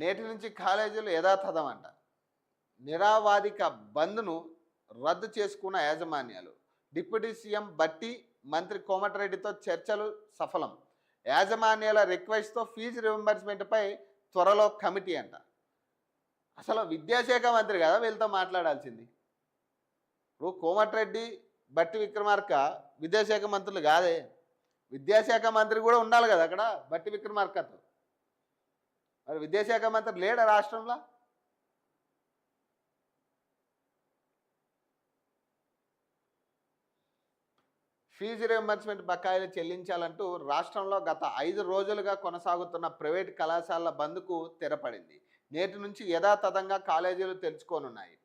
నేటి నుంచి కాలేజీలు యథాతథం అంట నిరావాదిక బంద్ను రద్దు చేసుకున్న యాజమాన్యాలు. డిప్యూటీ సీఎం బట్టి మంత్రి కోమటిరెడ్డితో చర్చలు సఫలం. యాజమాన్యాల రిక్వెస్ట్తో ఫీజు రియంబర్స్మెంట్పై త్వరలో కమిటీ అంట. అసలు విద్యాశాఖ మంత్రి కదా వీళ్ళతో మాట్లాడాల్సింది. ఇప్పుడు కోమటిరెడ్డి బట్టి విక్రమార్క విద్యాశాఖ మంత్రులు కాదే. విద్యాశాఖ మంత్రి కూడా ఉండాలి కదా అక్కడ బట్టి విక్రమార్కతో. మరి విద్యాశాఖ మంత్రి లేడా రాష్ట్రంలో? ఫీజు రియంబర్స్మెంట్ బకాయిలు చెల్లించాలంటూ రాష్ట్రంలో గత ఐదు రోజులుగా కొనసాగుతున్న ప్రైవేట్ కళాశాలల బంద్కు తెరపడింది. నేటి నుంచి యథాతథంగా కాలేజీలు తెరుచుకోనున్నాయి.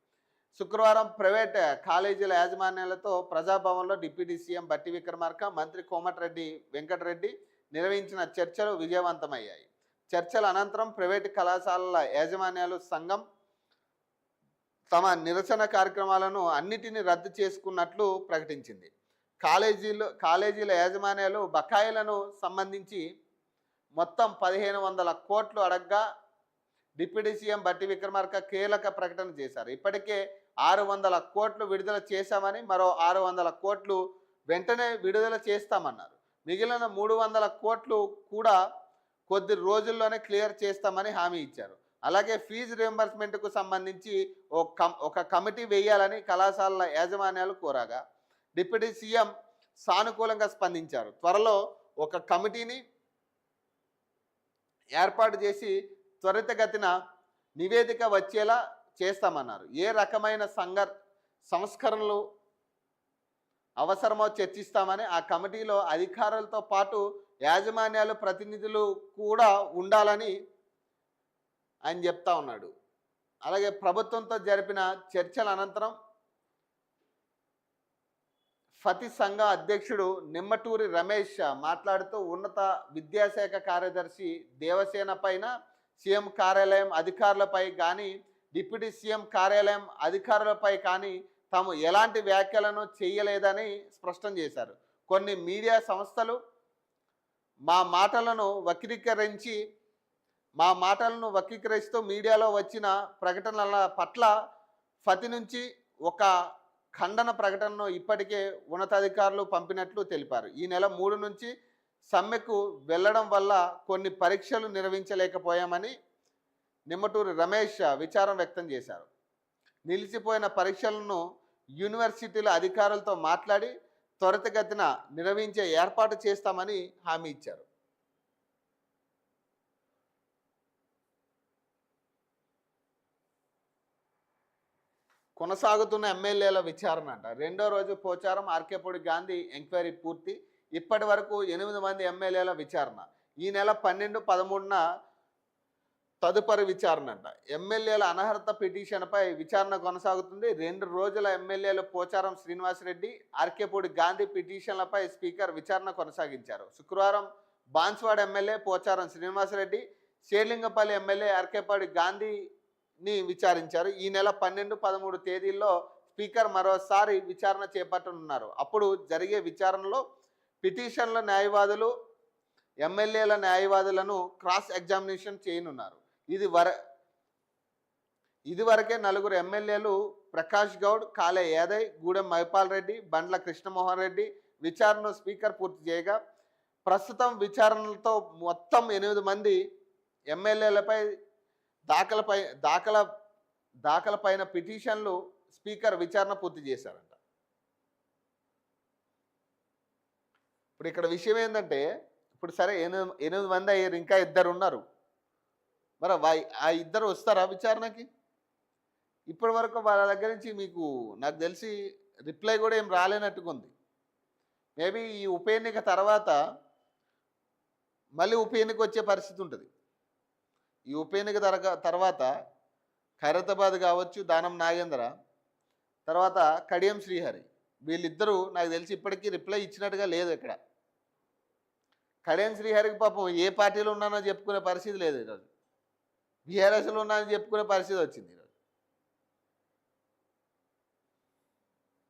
శుక్రవారం ప్రైవేట్ కాలేజీల యాజమాన్యాలతో ప్రజాభవన్లో డిప్యూటీ సీఎం బట్టి విక్రమార్క మంత్రి కోమటిరెడ్డి వెంకటరెడ్డి నిర్వహించిన చర్చలు విజయవంతమయ్యాయి. చర్చల అనంతరం ప్రైవేటు కళాశాలల యాజమాన్యాలు సంఘం తమ నిరసన కార్యక్రమాలను అన్నిటినీ రద్దు చేసుకున్నట్లు ప్రకటించింది. కాలేజీలు కాలేజీల యాజమాన్యాలు బకాయిలను సంబంధించి మొత్తం పదిహేను వందల కోట్లు అడగ్గా డిప్యూటీ సీఎం బట్టి విక్రమార్క కీలక ప్రకటన చేశారు. ఇప్పటికే ఆరు వందల కోట్లు విడుదల చేశామని మరో ఆరు వందల కోట్లు వెంటనే విడుదల చేస్తామన్నారు. మిగిలిన మూడు వందల కోట్లు కూడా కొద్ది రోజుల్లోనే క్లియర్ చేస్తామని హామీ ఇచ్చారు. అలాగే ఫీజు రియంబర్స్మెంట్కు సంబంధించి ఒక కం ఒక కమిటీ వేయాలని కళాశాలల యాజమాన్యాలు కోరాగా డిప్యూటీ సీఎం సానుకూలంగా స్పందించారు. త్వరలో ఒక కమిటీని ఏర్పాటు చేసి త్వరితగతిన నివేదిక వచ్చేలా చేస్తామన్నారు. ఏ రకమైన సంఘ సంస్కరణలు అవసరమో చర్చిస్తామని ఆ కమిటీలో అధికారులతో పాటు యాజమాన్యాలు ప్రతినిధులు కూడా ఉండాలని ఆయన చెప్తా ఉన్నాడు. అలాగే ప్రభుత్వంతో జరిపిన చర్చల అనంతరం ఫతి సంఘ అధ్యక్షుడు నిమ్మటూరి రమేష్ మాట్లాడుతూ ఉన్నత విద్యాశాఖ కార్యదర్శి దేవసేన పైన సీఎం కార్యాలయం అధికారులపై కానీ డిప్యూటీ సీఎం కార్యాలయం అధికారులపై కానీ తాము ఎలాంటి వ్యాఖ్యలను చేయలేదని స్పష్టం చేశారు. కొన్ని మీడియా సంస్థలు మా మాటలను వక్రీకరించి మా మాటలను వక్రీకరిస్తూ మీడియాలో వచ్చిన ప్రకటనల పట్ల ఫతి నుంచి ఒక ఖండన ప్రకటనను ఇప్పటికే ఉన్నతాధికారులు పంపినట్లు తెలిపారు. ఈ నెల మూడు నుంచి సమ్మెకు వెళ్ళడం వల్ల కొన్ని పరీక్షలు నిర్వహించలేకపోయామని నిమ్మటూరి రమేష్ విచారం వ్యక్తం చేశారు. నిలిచిపోయిన పరీక్షలను యూనివర్సిటీల అధికారులతో మాట్లాడి త్వరితగతిన నిర్వహించే ఏర్పాటు చేస్తామని హామీ ఇచ్చారు. కొనసాగుతున్న ఎమ్మెల్యేల విచారణ అంట. రెండో రోజు పోచారం ఆర్కేపూడి గాంధీ ఎంక్వైరీ పూర్తి. ఇప్పటి వరకు ఎనిమిది మంది ఎమ్మెల్యేల విచారణ. ఈ నెల పన్నెండు పదమూడున తదుపరి విచారణ అంట. ఎమ్మెల్యేల అనర్హత పిటిషన్పై విచారణ కొనసాగుతుంది. రెండు రోజుల ఎమ్మెల్యేలు పోచారం శ్రీనివాసరెడ్డి ఆర్కేపూడి గాంధీ పిటిషన్లపై స్పీకర్ విచారణ కొనసాగించారు. శుక్రవారం బాన్స్వాడ ఎమ్మెల్యే పోచారం శ్రీనివాసరెడ్డి షేర్లింగపల్లి ఎమ్మెల్యే ఆర్కేపాడి గాంధీని విచారించారు. ఈ నెల పన్నెండు పదమూడు తేదీల్లో స్పీకర్ మరోసారి విచారణ చేపట్టనున్నారు. అప్పుడు జరిగే విచారణలో పిటిషన్ల న్యాయవాదులు ఎమ్మెల్యేల న్యాయవాదులను క్రాస్ ఎగ్జామినేషన్ చేయనున్నారు. ఇది వర ఇదివరకే నలుగురు ఎమ్మెల్యేలు ప్రకాష్ గౌడ్ కాలే యాదయ్ గూడెం మైపాల్ రెడ్డి బండ్ల కృష్ణమోహన్ రెడ్డి విచారణను స్పీకర్ పూర్తి చేయగా ప్రస్తుతం విచారణలతో మొత్తం ఎనిమిది మంది ఎమ్మెల్యేలపై దాఖలపై దాఖల దాఖలపైన పిటిషన్లు స్పీకర్ విచారణ పూర్తి చేశారంట. ఇప్పుడు ఇక్కడ విషయం ఏంటంటే ఇప్పుడు సరే ఎనిమిది ఎనిమిది మంది అయ్యారు ఇంకా ఇద్దరు ఉన్నారు. మరి ఆ ఇద్దరు వస్తారా విచారణకి? ఇప్పటి వరకు వాళ్ళ దగ్గర నుంచి మీకు నాకు తెలిసి రిప్లై కూడా ఏం రాలేనట్టుకుంది మేబీ ఈ ఉప ఎన్నిక తర్వాత మళ్ళీ ఉప ఎన్నిక వచ్చే పరిస్థితి ఉంటుంది. ఈ ఉప ఎన్నిక తరగ తర్వాత ఖైరతాబాద్ కావచ్చు దానం నాగేంద్ర తర్వాత కడియం శ్రీహరి వీళ్ళిద్దరూ నాకు తెలిసి ఇప్పటికీ రిప్లై ఇచ్చినట్టుగా లేదు ఇక్కడ. కడియం శ్రీహరికి పాపం ఏ పార్టీలో ఉన్నానో చెప్పుకునే పరిస్థితి లేదు ఈరోజు. బీఆర్ఎస్లో ఉన్నానని చెప్పుకునే పరిస్థితి వచ్చింది